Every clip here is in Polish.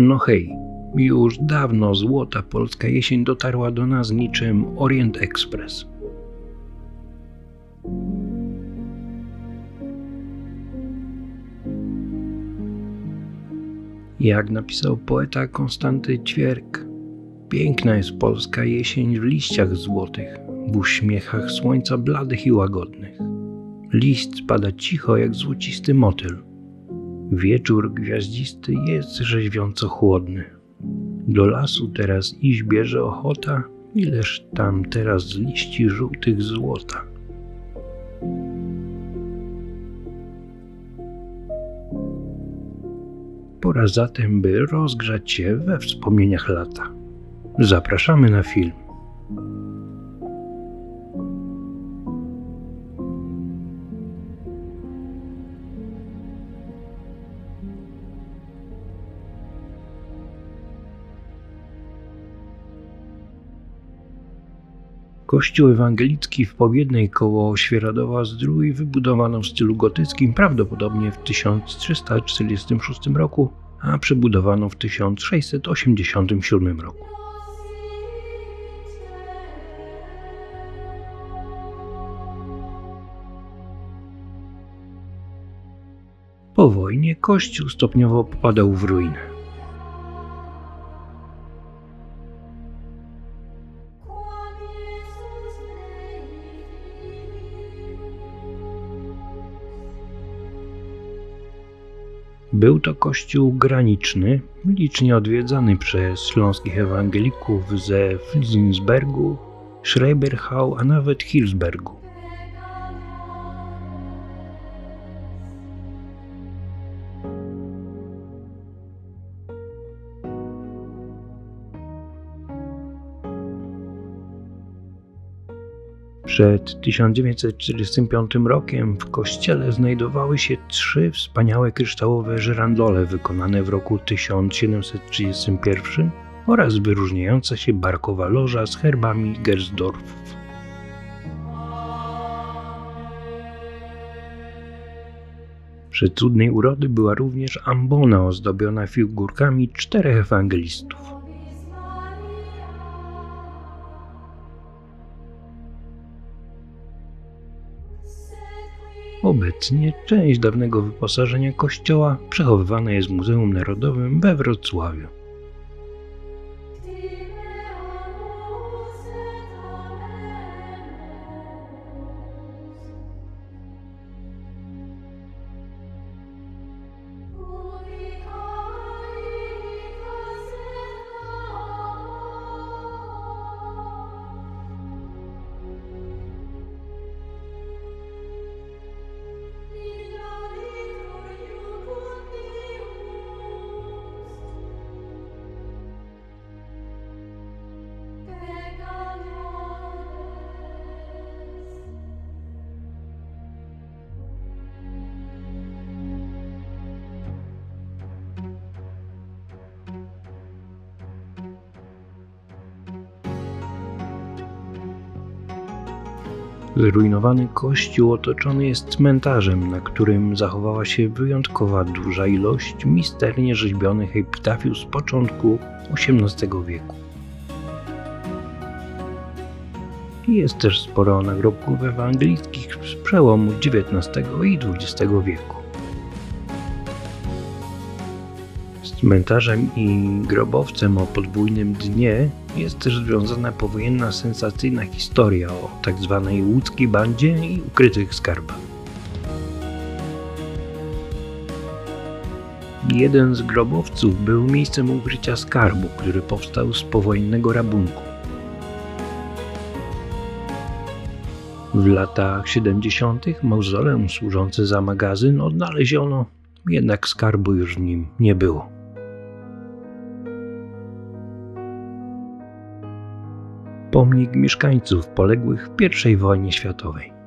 No hej, już dawno złota polska jesień dotarła do nas niczym Orient Express. Jak napisał poeta Konstanty Ćwierk, piękna jest polska jesień w liściach złotych, w uśmiechach słońca bladych i łagodnych. List spada cicho jak złocisty motyl. Wieczór gwiaździsty jest rzeźwiąco chłodny. Do lasu teraz iść bierze ochota, ileż tam teraz liści żółtych złota. Pora zatem, by rozgrzać się we wspomnieniach lata. Zapraszamy na film. Kościół ewangelicki w Powiednej koło Świeradowa Zdrój wybudowano w stylu gotyckim prawdopodobnie w 1346 roku, a przebudowano w 1687 roku. Po wojnie kościół stopniowo popadał w ruinę. Był to kościół graniczny, licznie odwiedzany przez śląskich ewangelików ze Flinsbergu, Schreiberhau, a nawet Hillsbergu. Przed 1945 rokiem w kościele znajdowały się trzy wspaniałe kryształowe żyrandole wykonane w roku 1731 oraz wyróżniająca się barkowa loża z herbami Gersdorfów. Przecudnej urody była również ambona ozdobiona figurkami czterech ewangelistów. Obecnie część dawnego wyposażenia kościoła przechowywana jest w Muzeum Narodowym we Wrocławiu. Zrujnowany kościół otoczony jest cmentarzem, na którym zachowała się wyjątkowa duża ilość misternie rzeźbionych epitafiów z początku XVIII wieku. Jest też sporo nagrobków ewangelickich z przełomu XIX i XX wieku. Z cmentarzem i grobowcem o podwójnym dnie jest też związana powojenna sensacyjna historia o tzw. Tak łódzkiej bandzie i ukrytych skarbach. Jeden z grobowców był miejscem ukrycia skarbu, który powstał z powojennego rabunku. W latach 70. mauzoleum służące za magazyn odnaleziono, jednak skarbu już w nim nie było. Pomnik mieszkańców poległych w I wojnie światowej.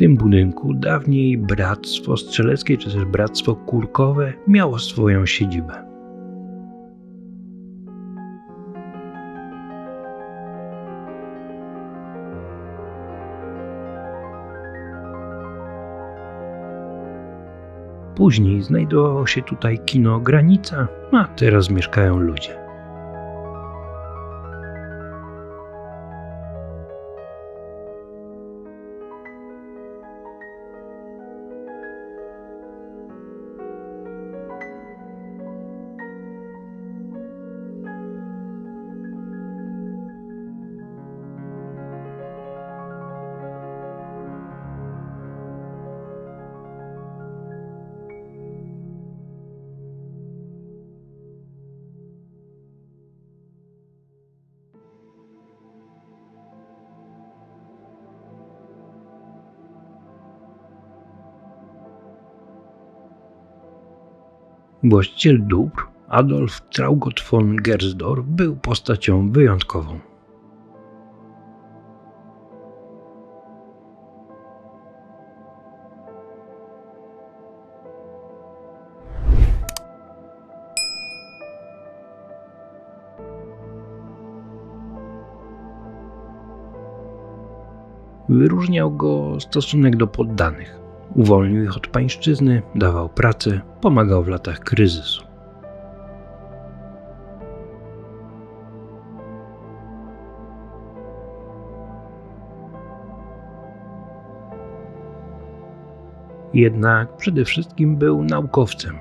Tym budynku dawniej Bractwo Strzeleckie czy też Bractwo Kurkowe miało swoją siedzibę. Później znajdowało się tutaj kino Granica, a teraz mieszkają ludzie. Właściciel dóbr, Adolf Traugott von Gersdorf, był postacią wyjątkową. Wyróżniał go stosunek do poddanych. Uwolnił ich od pańszczyzny, dawał pracę, pomagał w latach kryzysu. Jednak przede wszystkim był naukowcem.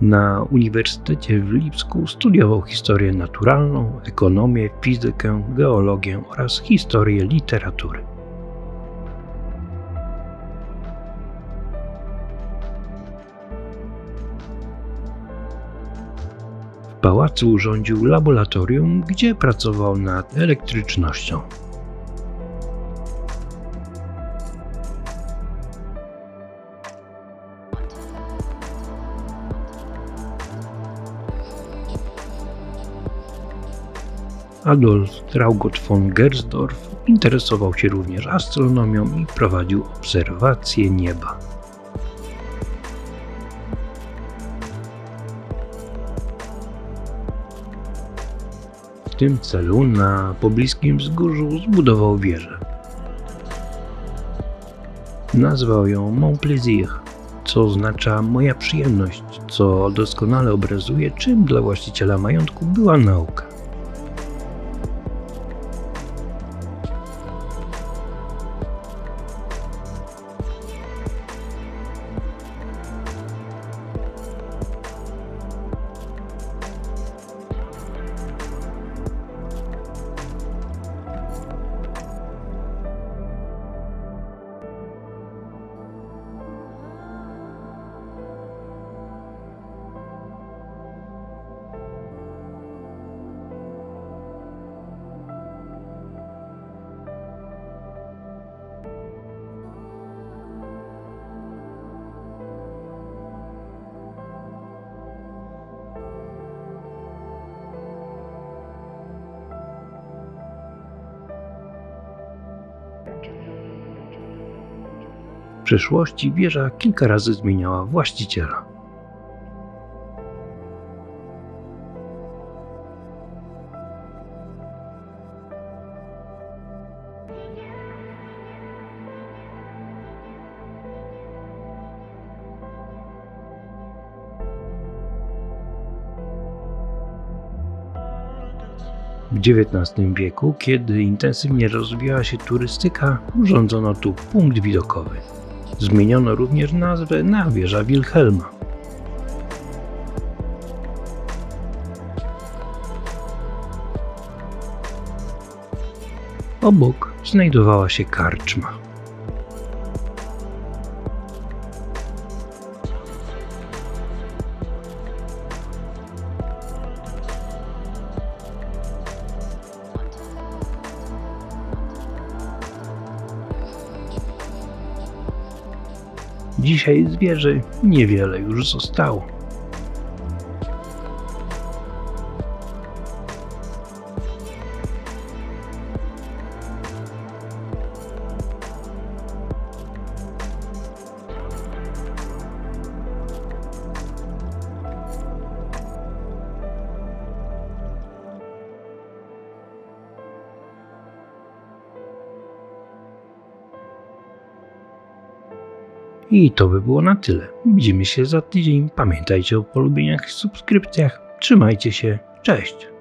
Na Uniwersytecie w Lipsku studiował historię naturalną, ekonomię, fizykę, geologię oraz historię literatury. W pałacu urządził laboratorium, gdzie pracował nad elektrycznością. Adolf Traugott von Gersdorf interesował się również astronomią i prowadził obserwacje nieba. W tym celu na pobliskim wzgórzu zbudował wieżę. Nazwał ją Mon Plaisir, co oznacza moja przyjemność, co doskonale obrazuje, czym dla właściciela majątku była nauka. Przeszłości wieża kilka razy zmieniała właściciela. W XIX wieku, kiedy intensywnie rozwijała się turystyka, urządzono tu punkt widokowy. Zmieniono również nazwę na wieża Wilhelma. Obok znajdowała się karczma. Dzisiaj z wieży niewiele już zostało. I to by było na tyle. Widzimy się za tydzień. Pamiętajcie o polubieniach i subskrypcjach. Trzymajcie się. Cześć!